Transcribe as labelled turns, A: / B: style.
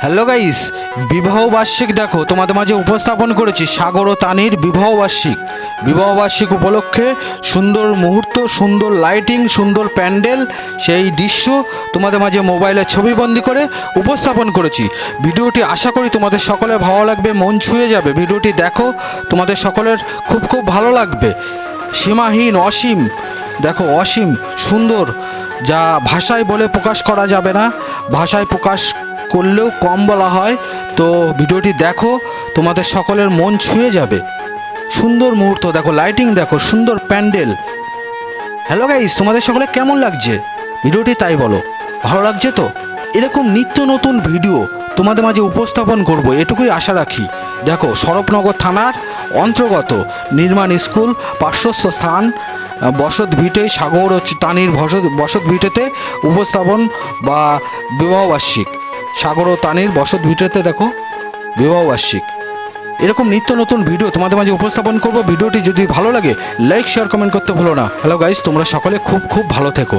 A: Hello guys বিবাহ বার্ষিক দেখো, তোমাদের মাঝে উপস্থাপন করেছি সাগর ও তানির বিবাহ বার্ষিক। বিবাহ বার্ষিক উপলক্ষে সুন্দর মুহূর্ত, সুন্দর লাইটিং সুন্দর প্যান্ডেল, সেই দৃশ্য তোমাদের মাঝে মোবাইলে ছবিবন্দি করে উপস্থাপন করেছি। ভিডিওটি আশা করি তোমাদের সকলের ভালো লাগবে, মন ছুঁয়ে যাবে। ভিডিওটি দেখো, তোমাদের সকলের খুব খুব ভালো লাগবে। সীমাহীন, অসীম। দেখো, অসীম, সুন্দর। যা ভাষায় বলে প্রকাশ করা যাবে না। ভাষায় প্রকাশ করলেও কম বলা হয়, তো ভিডিওটি দেখো, তোমাদের সকলের মন ছুঁয়ে যাবে। সুন্দর মুহূর্ত দেখো লাইটিং দেখো, সুন্দর প্যান্ডেল। হ্যালো গাইস তোমাদের সকলে কেমন লাগছে? ভিডিওটি তাই বলো। ভালো লাগছে তো? এরকম নিত্য নতুন ভিডিও তোমাদের মাঝে উপস্থাপন করব, এটুকুই আশা রাখি। দেখো সরবনগর থানার অন্তর্গত নির্মাণ স্কুল, পার্শ্বস্থ স্থান, বসত ভিটে, সাগর ও তানির বসত বসত ভিটেতে উপস্থাপন বা বিবাহবার্ষিক। সাগর ও তানির বসত ভিটেতে দেখো, বিবাহ বার্ষিক। এরকম নিত্য নতুন ভিডিও তোমাদের মাঝে উপস্থাপন করব। ভিডিওটি যদি ভালো লাগে লাইক শেয়ার কমেন্ট করতে ভুলো না। হ্যালো গাইজ তোমরা সকলে খুব খুব ভালো থেকো।